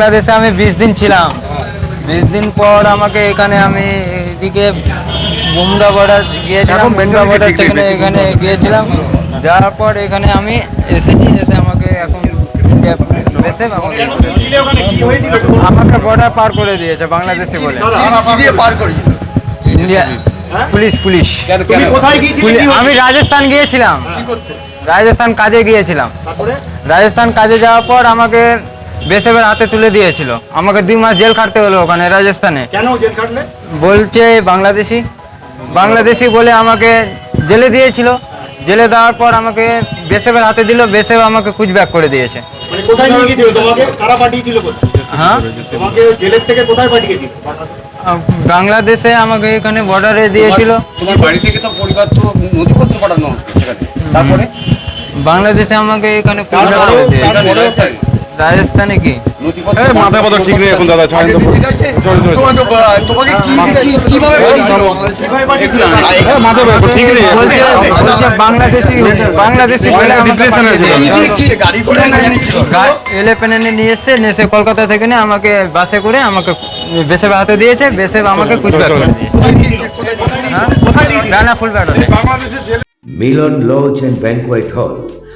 বাংলাদেশে আমি বিশ দিন ছিলাম। বিশ দিন পর আমাকে এখানে আমি এদিকে বুমরা বর্ডার গিয়েছিলাম এখন বুমরা বর্ডার থেকে এখানে গিয়েছিলাম। যাওয়ার পর এখানে আমি এসেছি এসে আমাকে এখন আমাকে আমাকে বর্ডার পার করে দিয়েছে বাংলাদেশে বলে। ইন্ডিয়া পুলিশ পুলিশ আমি রাজস্থান গিয়েছিলাম। রাজস্থান কাজে গিয়েছিলাম। রাজস্থান কাজে যাওয়ার পর আমাকে বেসেবের হাতে তুলে দিয়েছিল। আমাকে দুই মাস জেল খাটতে হলো ওখানে রাজস্থানে। কেন জেল খাটলে? বলছে বাংলাদেশি। বাংলাদেশি বলে আমাকে জেলে দিয়েছিল। জেলে দেওয়ার পর আমাকে বেসেবের হাতে দিল বেসেব আমাকে কুচব্যাক করে দিয়েছে। মানে কোথায় নিয়ে গিয়েছিল? তোমাকে কারা পাঠিয়েছিল হ্যাঁ? তোমাকে জেলের থেকে কোথায় পাঠিয়েছিল? বাংলাদেশে আমাকে এখানে বর্ডারে দিয়েছিল। তোমার বাড়ি থেকে তো পরিবার তো নথিপত্র পাঠানো সেখানে। তারপরে? বাংলাদেশে আমাকে এখানে রাজস্থানে কি? এই মাথা ব্যথা ঠিক নেই এখন দাদা ছাড়েন তো। তোমাকে কি- কীভাবে মাথা ঠিক নেই। বাংলাদেশি বাংলাদেশি গাড়ি করে এলেপেনে নিয়ে এসছে নিয়ে এসে কলকাতা থেকে নিয়ে আমাকে বাসে করে আমাকে বেসে হাতে দিয়েছে বেসে আমাকে কুচব্যাক করে দিয়েছে হ্যাঁ? Rana Milan lodge and banquet hall.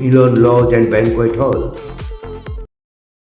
Milan lodge and banquet hall